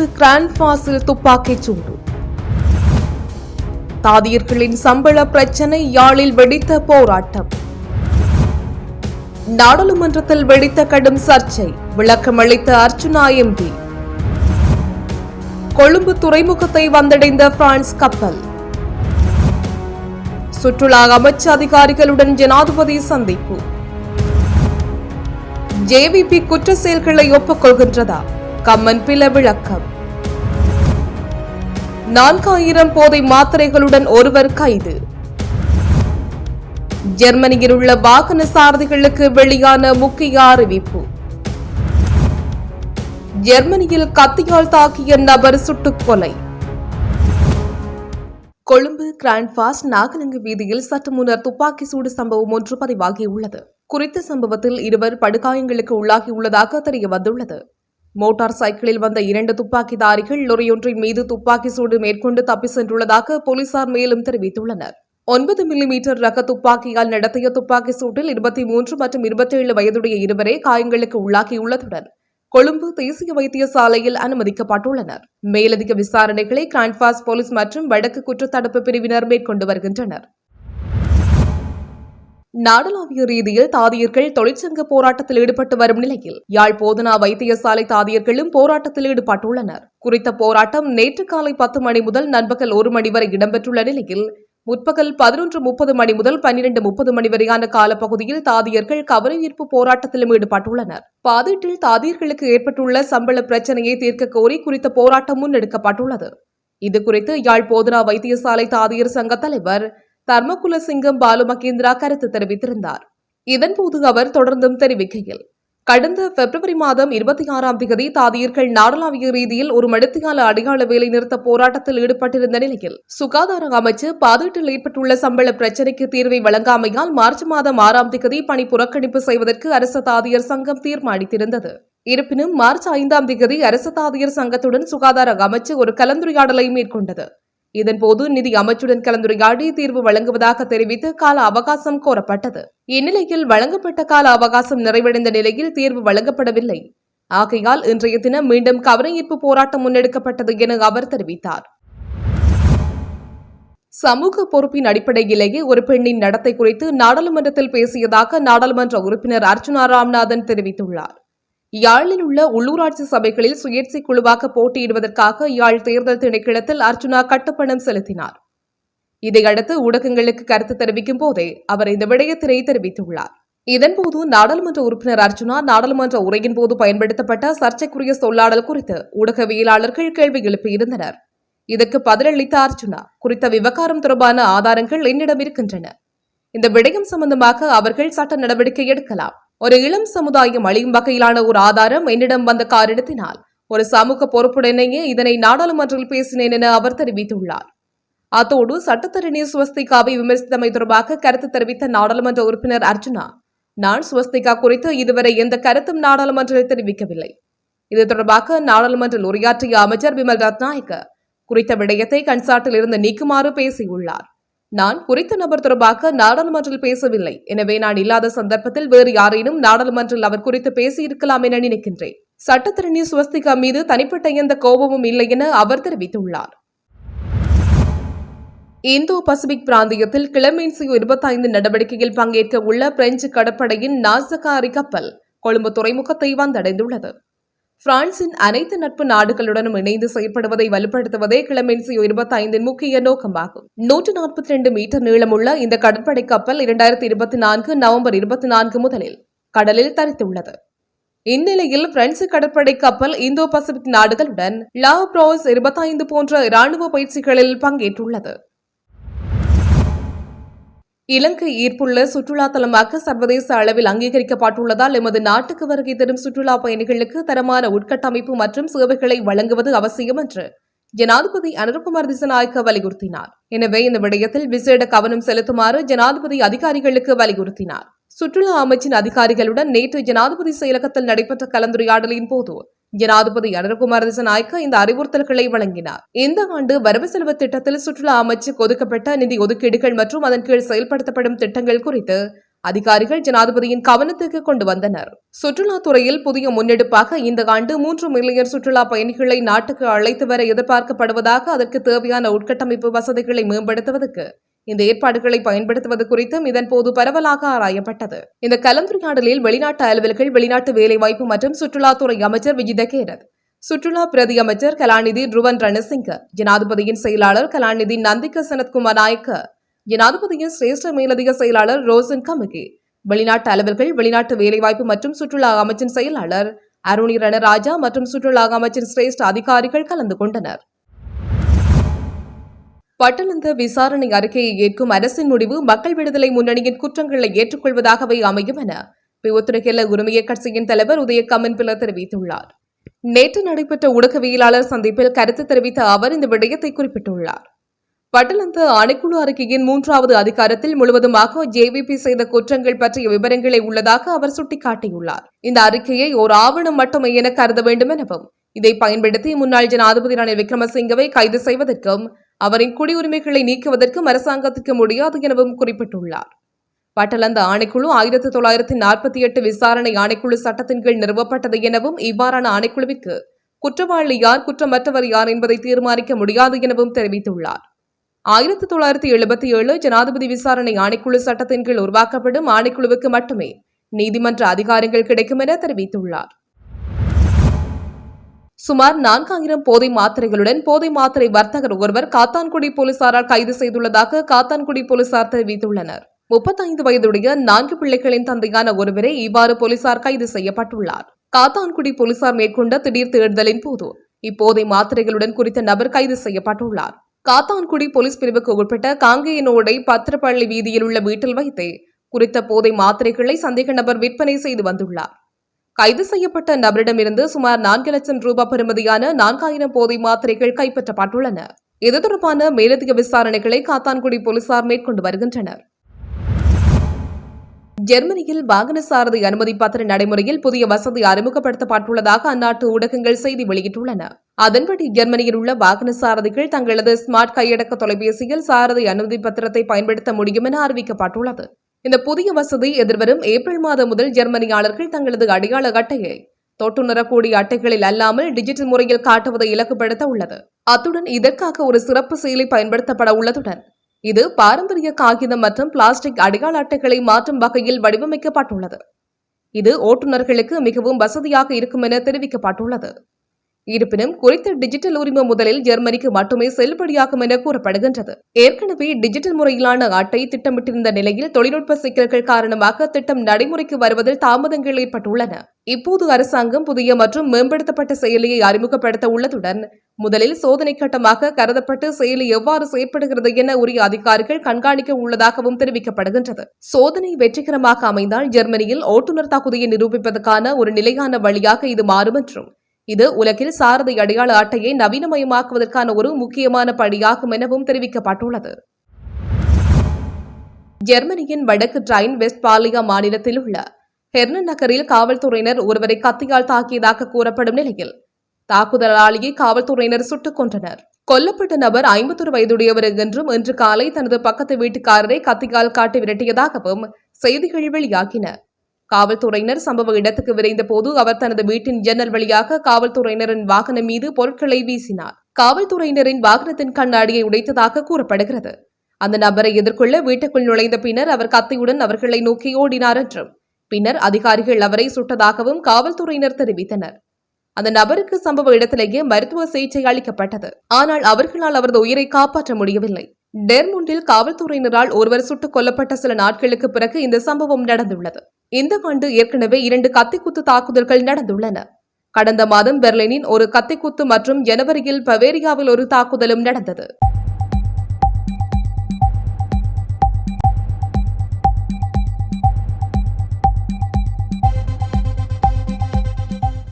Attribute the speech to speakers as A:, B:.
A: கொழும்பு கிராண்ட்பாஸில் துப்பாக்கிச் சூடு. தாதியர்களின் சம்பள பிரச்சனை யாழில் வெடித்த போராட்டம். நாடாளுமன்றத்தில் வெடித்த கடும் சர்ச்சை விளக்கமளித்த அர்ச்சுனா எம்பி கொழும்பு துறைமுகத்தை வந்தடைந்த பிரான்ஸ் கப்பல். சுற்றுலா அமைச்சு அதிகாரிகளுடன் ஜனாதிபதி சந்திப்பு. ஜேவிபி குற்ற செயல்களை ஒப்புக்கொள்கின்றதா? கம்மன் பில விளக்கம். நான்காயிரம் போதை மாத்திரைகளுடன் ஒருவர் கைது. ஜெர்மனியில் உள்ள வாகன சாரதிகளுக்கு வெளியான முக்கிய அறிவிப்பு. ஜெர்மனியில் கத்தியால் தாக்கிய நபர் சுட்டுக் கொலை கொழும்பு கிராண்ட் நாகலங்கு வீதியில் சற்று முன்னர் துப்பாக்கி சூடு சம்பவம் ஒன்று பதிவாகியுள்ளது. குறித்த சம்பவத்தில் இருவர் படுகாயங்களுக்கு உள்ளாகியுள்ளதாக தெரிய வந்துள்ளது மோட்டார் சைக்கிளில் வந்த இரண்டு துப்பாக்கிதாரிகள் லொரியொன்றின் மீது துப்பாக்கி சூடு மேற்கொண்டு தப்பி சென்றுள்ளதாக போலீசார் மேலும் தெரிவித்துள்ளனர். ஒன்பது மில்லிமீட்டர் ரக துப்பாக்கியால் நடத்திய துப்பாக்கி சூட்டில் இருபத்தி மூன்று மற்றும் இருபத்தேழு வயதுடைய இருவரே காயங்களுக்கு உள்ளாகியுள்ளதுடன் கொழும்பு தேசிய வைத்தியசாலையில் அனுமதிக்கப்பட்டுள்ளனர். மேலதிக விசாரணைகளை கிராண்ட்பாஸ் போலீஸ் மற்றும் வடக்கு குற்றத்தடுப்பு பிரிவினர் மேற்கொண்டு வருகின்றனர். நாடளாவிய ரீதியில் தாதியர்கள் தொழிற்சங்க போராட்டத்தில் ஈடுபட்டு வரும் நிலையில் யாழ் போதனா வைத்தியசாலை தாதியர்களும் போராட்டத்தில் ஈடுபட்டுள்ளனர். குறித்த போராட்டம் நேற்று காலை பத்து மணி முதல் நண்பகல் ஒரு மணி வரை இடம்பெற்றுள்ள நிலையில் முற்பகல் பதினொன்று முப்பது மணி முதல் பன்னிரண்டு முப்பது மணி வரையான காலப்பகுதியில் தாதியர்கள் கவனஈர்ப்பு போராட்டத்திலும் ஈடுபட்டுள்ளனர். பாதீட்டில் தாதியர்களுக்கு ஏற்பட்டுள்ள சம்பள பிரச்சனையை தீர்க்க கோரி குறித்த போராட்டம் முன்னெடுக்கப்பட்டுள்ளது. இதுகுறித்து யாழ் போதனா வைத்தியசாலை தாதியர் சங்க தலைவர் தர்மகுல சிங்கம் பாலு மகேந்திரா கருத்து தெரிவித்திருந்தார். இதன்போது அவர் தொடர்ந்தும் தெரிவிக்கையில் கடந்த பிப்ரவரி மாதம் இருபத்தி ஆறாம் தேதி தாதியர்கள் நாடளாவிய ரீதியில் ஒரு மடுத்தியால அடையாள வேலை நிறுத்த போராட்டத்தில் ஈடுபட்டிருந்த நிலையில் சுகாதார அமைச்சு பாதீட்டில் ஏற்பட்டுள்ள சம்பள பிரச்சினைக்கு தீர்வை வழங்காமையால் மார்ச் மாதம் ஆறாம் தேதி பணி புறக்கணிப்பு செய்வதற்கு அரசு தாதியர் சங்கம் தீர்மானித்திருந்தது. இருப்பினும் மார்ச் ஐந்தாம் தேதி அரசு தாதியர் சங்கத்துடன் சுகாதார அமைச்சு ஒரு கலந்துரையாடலை மேற்கொண்டது. இதன்போது நிதி அமைச்சுடன் கலந்துரையாடி தீர்வு வழங்குவதாக தெரிவித்து கால அவகாசம் கோரப்பட்டது. இந்நிலையில் வழங்கப்பட்ட கால அவகாசம் நிறைவடைந்த நிலையில் தீர்வு வழங்கப்படவில்லை. ஆகையால் இன்றைய தினம் மீண்டும் கவனஈர்ப்பு போராட்டம் முன்னெடுக்கப்பட்டது என அவர் தெரிவித்தார். சமூக பொறுப்பின் அடிப்படையிலேயே ஒரு பெண்ணின் நடத்தை குறித்து நாடாளுமன்றத்தில் பேசியதாக நாடாளுமன்ற உறுப்பினர் அர்ச்சுனா ராம்நாதன் தெரிவித்துள்ளார். யாழில் உள்ள உள்ளூராட்சி சபைகளில் சுயேட்சை குழுவாக போட்டியிடுவதற்காக யாழ் தேர்தல் திணைக்களத்தில் அர்ஜுனா கட்டப்பணம் செலுத்தினார். இதையடுத்து ஊடகங்களுக்கு கருத்து தெரிவிக்கும் போதே அவர் இந்த விடயத்தினை தெரிவித்துள்ளார். இதன்போது நாடாளுமன்ற உறுப்பினர் அர்ஜுனா நாடாளுமன்ற உரையின் போது பயன்படுத்தப்பட்ட சர்ச்சைக்குரிய சொல்லாடல் குறித்து ஊடகவியலாளர்கள் கேள்வி எழுப்பியிருந்தனர். இதற்கு பதிலளித்த அர்ச்சுனா குறித்த விவகாரம் தொடர்பான ஆதாரங்கள் என்னிடம் இருக்கின்றன. இந்த விடயம் சம்பந்தமாக அவர்கள் சட்ட நடவடிக்கை எடுக்கலாம். ஒரு இளம் சமுதாயம் அழியும் வகையிலான ஒரு ஆதாரம் என்னிடம் வந்த காரணத்தினால் ஒரு சமூக பொறுப்புடனேயே இதனை நாடாளுமன்றத்தில் பேசினேன் என அவர் தெரிவித்துள்ளார். அத்தோடு சட்டத்தரணி சுவஸ்திகாவை விமர்சித்தமை தொடர்பாக கருத்து தெரிவித்த நாடாளுமன்ற உறுப்பினர் அர்ஜுனா நான் சுவஸ்திகா குறித்து இதுவரை எந்த கருத்தும் நாடாளுமன்றத்தில் தெரிவிக்கவில்லை. இது தொடர்பாக நாடாளுமன்றில் உரையாற்றிய அமைச்சர் விமல் ரத்நாயக்க குறித்த விடயத்தை கன்சாட்டில் இருந்து நீக்குமாறு பேசியுள்ளார். நான் குறித்த நபர் தொடர்பாக நாடாளுமன்றில் பேசவில்லை. எனவே நான் இல்லாத சந்தர்ப்பத்தில் வேறு யாரேனும் நாடாளுமன்றில் அவர் குறித்து பேசியிருக்கலாம் என நினைக்கின்றேன். சட்டத்திரணி சுவஸ்திகா மீது தனிப்பட்ட எந்த கோபமும் இல்லை என அவர் தெரிவித்துள்ளார். இந்தோ பசிபிக் பிராந்தியத்தில் கிளமேன்சியோ இருபத்தைந்து நடவடிக்கையில் பங்கேற்க உள்ள பிரெஞ்சு கடற்படையின் நாசகாரி கப்பல் கொழும்பு துறைமுகத்தை வந்தடைந்துள்ளது. பிரான்சின் அனைத்து நட்பு நாடுகளுடனும் இணைந்து செயற்படுவதை வலுப்படுத்துவதே கிளமென்சியோ இருபத்தி ஐந்தின் முக்கிய நோக்கமாகும். நூற்று நாற்பத்தி ரெண்டு மீட்டர் நீளமுள்ள இந்த கடற்படை கப்பல் இரண்டாயிரத்தி இருபத்தி நான்கு நவம்பர் இருபத்தி நான்கு முதலில் கடலில் தரித்துள்ளது. இந்நிலையில் பிரெஞ்சு கடற்படை கப்பல் இந்தோ பசிபிக் நாடுகளுடன் லாவ் ப்ரோஸ் இருபத்தைந்து போன்ற இராணுவ பயிற்சிகளில் பங்கேற்றுள்ளது. இலங்கை ஈர்ப்புள்ள சுற்றுலா தலமாக சர்வதேச அளவில் அங்கீகரிக்கப்பட்டுள்ளதால் எமது நாட்டுக்கு வருகை தரும் சுற்றுலா பயணிகளுக்கு தரமான உட்கட்டமைப்பு மற்றும் சேவைகளை வழங்குவது அவசியம் என்று ஜனாதிபதி அனுர்குமார் திசநாயக்க வலியுறுத்தினார். எனவே இந்த விடயத்தில் விசேட கவனம் செலுத்துமாறு ஜனாதிபதி அதிகாரிகளுக்கு வலியுறுத்தினார். சுற்றுலா அமைச்சின் அதிகாரிகளுடன் நேற்று ஜனாதிபதி செயலகத்தில் நடைபெற்ற கலந்துரையாடலின் போது ஜனாதிபதி அனுர்குமார் நாயக்க இந்த அறிவுறுத்தல்களை வழங்கினார். இந்த ஆண்டு வரவு செலவு திட்டத்தில் சுற்றுலா அமைச்சு ஒதுக்கப்பட்ட நிதி ஒதுக்கீடுகள் மற்றும் அதன் கீழ் செயல்படுத்தப்படும் திட்டங்கள் குறித்து அதிகாரிகள் ஜனாதிபதியின் கவனத்துக்கு கொண்டு வந்தனர். சுற்றுலாத்துறையில் புதிய முன்னெடுப்பாக இந்த ஆண்டு மூன்று மில்லியன் சுற்றுலா பயணிகளை நாட்டுக்கு அழைத்து வர எதிர்பார்க்கப்படுவதாக அதற்கு தேவையான உட்கட்டமைப்பு வசதிகளை மேம்படுத்துவதற்கு இந்த ஏற்பாடுகளை பயன்படுத்துவது குறித்தும் இதன்போது பரவலாக ஆராயப்பட்டது. இந்த கலந்துரையாடலில் வெளிநாட்டு அலுவல்கள் வெளிநாட்டு வேலைவாய்ப்பு மற்றும் சுற்றுலாத்துறை அமைச்சர் விஜித கேரத் சுற்றுலா பிரதி அமைச்சர் கலாநிதி ருவன் ரணசிங்க ஜனாதிபதியின் செயலாளர் கலாநிதி நந்திக சனத்குமார் நாயக்க ஜனாதிபதியின் சிரேஷ்ட மேலதிக செயலாளர் ரோசன் கமிகி வெளிநாட்டு அலுவல்கள் வெளிநாட்டு வேலைவாய்ப்பு மற்றும் சுற்றுலா அமைச்சின் செயலாளர் அருணி ரணராஜா மற்றும் சுற்றுலா அமைச்சின் சிரேஷ்ட அதிகாரிகள் கலந்து கொண்டனர். பட்டணந்த விசாரணை அறிக்கையை ஏற்கும் அரசின் முடிவு மக்கள் விடுதலை முன்னணியின் குற்றங்களை ஏற்றுக்கொள்வதாகவே அமையும் என பிவுத்துறைகெல்ல உரிமைய கட்சியின் தலைவர் உதய கமன்பில தெரிவித்துள்ளார். நேற்று நடைபெற்ற ஊடகவியலாளர் சந்திப்பில் கருத்து தெரிவித்த அவர் இந்த விடயத்தை குறிப்பிட்டுள்ளார். பட்டலந்த ஆணைக்குழு அறிக்கையின் மூன்றாவது அதிகாரத்தில் முழுவதுமாக ஜேவிபி செய்த குற்றங்கள் பற்றிய விவரங்களை உள்ளதாக அவர் சுட்டிக்காட்டியுள்ளார். இந்த அறிக்கையை ஒரு ஆவணம் மட்டுமே என கருத வேண்டும் எனவும் இதை பயன்படுத்தி முன்னாள் ஜனாதிபதி ரணில் விக்ரமசிங்கவை கைது செய்வதற்கும் அவரின் குடியுரிமைகளை நீக்குவதற்கும் அரசாங்கத்திற்கு முடியாது எனவும் குறிப்பிட்டுள்ளார். பட்டலந்த ஆணைக்குழு ஆயிரத்தி தொள்ளாயிரத்தி நாற்பத்தி எட்டு விசாரணை ஆணைக்குழு சட்டத்தின் கீழ் நிறுவப்பட்டது எனவும் இவ்வாறான ஆணைக்குழுவிற்கு குற்றவாளி யார் குற்றமற்றவர் யார் என்பதை தீர்மானிக்க முடியாது எனவும் தெரிவித்துள்ளார். ஆயிரத்தி தொள்ளாயிரத்தி எழுபத்தி ஏழு ஜனாதிபதி விசாரணை ஆணைக்குழு சட்டத்தின் கீழ் உருவாக்கப்படும் ஆணைக்குழுவுக்கு மட்டுமே நீதிமன்ற அதிகாரங்கள் கிடைக்கும் என தெரிவித்துள்ளார். சுமார் நான்காயிரம் போதை மாத்திரைகளுடன் போதை மாத்திரை வர்த்தகர் ஒருவர் காத்தான்குடி போலீசாரால் கைது செய்துள்ளதாக காத்தான்குடி போலீசார் தெரிவித்துள்ளனர். முப்பத்தைந்து வயதுடைய நான்கு பிள்ளைகளின் தந்தையான ஒருவரே இவ்வாறு போலீசார் கைது செய்யப்பட்டுள்ளார். காத்தான்குடி போலீசார் மேற்கொண்ட திடீர் தேடுதலின் போது இப்போதை மாத்திரைகளுடன் குறித்த நபர் கைது செய்யப்பட்டுள்ளார். காத்தான்குடி போலீஸ் பிரிவுக்கு உட்பட்ட காங்கேயனோடை பத்திரப்பள்ளி வீதியில் உள்ள வீட்டில் வைத்தே குறித்த போதை மாத்திரைகளை சந்தேக நபர் விற்பனை செய்து வந்துள்ளார். கைது செய்யப்பட்ட நபரிடமிருந்து சுமார் நான்கு லட்சம் ரூபாய் பெறுமதியான நான்காயிரம் போதை மாத்திரைகள் கைப்பற்றப்பட்டுள்ளன. இது தொடர்பான மேலதிக விசாரணைகளை காத்தான்குடி போலீசார் மேற்கொண்டு வருகின்றனர். ஜெர்மனியில் வாகன சாரதி அனுமதி பத்திர நடைமுறையில் புதிய வசதி அறிமுகப்படுத்தப்பட்டுள்ளதாக அந்நாட்டு ஊடகங்கள் செய்தி வெளியிட்டுள்ளன. அதன்படி ஜெர்மனியில் உள்ள வாகன சாரதிகள் தங்களது ஸ்மார்ட் கையடக்க தொலைபேசியில் சாரதி அனுமதி பத்திரத்தை பயன்படுத்த முடியும் என அறிவிக்கப்பட்டுள்ளது. இந்த புதிய வசதி எதிர்வரும் ஏப்ரல் மாதம் முதல் ஜெர்மனியாளர்கள் தங்களது அடையாள அட்டையை தொட்டுணரக்கூடிய அட்டைகளில் அல்லாமல் டிஜிட்டல் முறையில் காட்டுவதை இலக்குப்படுத்த உள்ளது. அத்துடன் இதற்காக ஒரு சிறப்பு செயலி பயன்படுத்தப்பட உள்ளதுடன் இது பாரம்பரிய காகிதம் மற்றும் பிளாஸ்டிக் அடையாள அட்டைகளை மாற்றும் வகையில் வடிவமைக்கப்பட்டுள்ளது. இது ஓட்டுநர்களுக்கு மிகவும் வசதியாக இருக்கும் என தெரிவிக்கப்பட்டுள்ளது. இருப்பினும் குறித்த டிஜிட்டல் உரிமம் முதலில் ஜெர்மனிக்கு மட்டுமே செல்லுபடியாகும் என கூறப்படுகின்றது. ஏற்கனவே டிஜிட்டல் முறையிலான அட்டை திட்டமிட்டிருந்த நிலையில் தொழில்நுட்ப சிக்கல்கள் காரணமாக திட்டம் நடைமுறைக்கு வருவதில் தாமதங்கள் ஏற்பட்டுள்ளன. இப்போது அரசாங்கம் புதிய மற்றும் மேம்படுத்தப்பட்ட செயலியை அறிமுகப்படுத்த உள்ளதுடன் முதலில் சோதனை கட்டமாக கருதப்பட்டு செயலி எவ்வாறு செயற்படுகிறது என உரிய அதிகாரிகள் கண்காணிக்க உள்ளதாகவும் தெரிவிக்கப்படுகின்றது. சோதனை வெற்றிகரமாக அமைந்தால் ஜெர்மனியில் ஓட்டுநர் தகுதியை நிரூபிப்பதற்கான ஒரு நிலையான வழியாக இது மாறும் என்றும் இது உலகில் சாரதி அடையாள அட்டையை நவீனமயமாக்குவதற்கான ஒரு முக்கியமான படியாகும் எனவும் தெரிவிக்கப்பட்டுள்ளது. ஜெர்மனியின் வடக்கு ட்ரைன் வெஸ்ட்பாலியா மாநிலத்தில் உள்ள ஹெர்னன் நகரில் காவல்துறையினர் ஒருவரை கத்தியால் தாக்கியதாக கூறப்படும் நிலையில் தாக்குதலாளியை காவல்துறையினர் சுட்டுக் கொன்றனர். கொல்லப்பட்ட நபர் ஐம்பத்தொரு வயதுடையவர் என்றும் இன்று காலை தனது பக்கத்து வீட்டுக்காரரை கத்தியால் காட்டி விரட்டியதாகவும் செய்திகள் வெளியாகின. காவல்துறையினர் சம்பவ இடத்துக்கு விரைந்த போது அவர் தனது வீட்டின் ஜன்னல் வழியாக காவல்துறையினரின் வாகனம் மீது பொருட்களை வீசினார். காவல்துறையினரின் வாகனத்தின் கண்ணாடியை உடைத்ததாக கூறப்படுகிறது. அந்த நபரை எதிர்கொள்ள வீட்டுக்குள் நுழைந்த பின்னர் அவர் கத்தியுடன் அவர்களை நோக்கி ஓடினார் என்றும் பின்னர் அதிகாரிகள் அவரை சுட்டதாகவும் காவல்துறையினர் தெரிவித்தனர். அந்த நபருக்கு சம்பவ இடத்திலேயே மருத்துவ சிகிச்சை அளிக்கப்பட்டது. ஆனால் அவர்களால் அவரது உயிரை காப்பாற்ற முடியவில்லை. டெர்முண்டில் காவல்துறையினரால் ஒருவர் சுட்டுக் கொல்லப்பட்ட சில நாட்களுக்கு பிறகு இந்த சம்பவம் நடந்துள்ளது. இந்த ஆண்டு ஏற்கனவே இரண்டு கத்திக்குத்து தாக்குதல்கள் நடந்துள்ளன. கடந்த மாதம் பெர்லினின் ஒரு கத்திக்குத்து மற்றும் ஜனவரியில் பவேரியாவில் ஒரு தாக்குதலும் நடந்தது.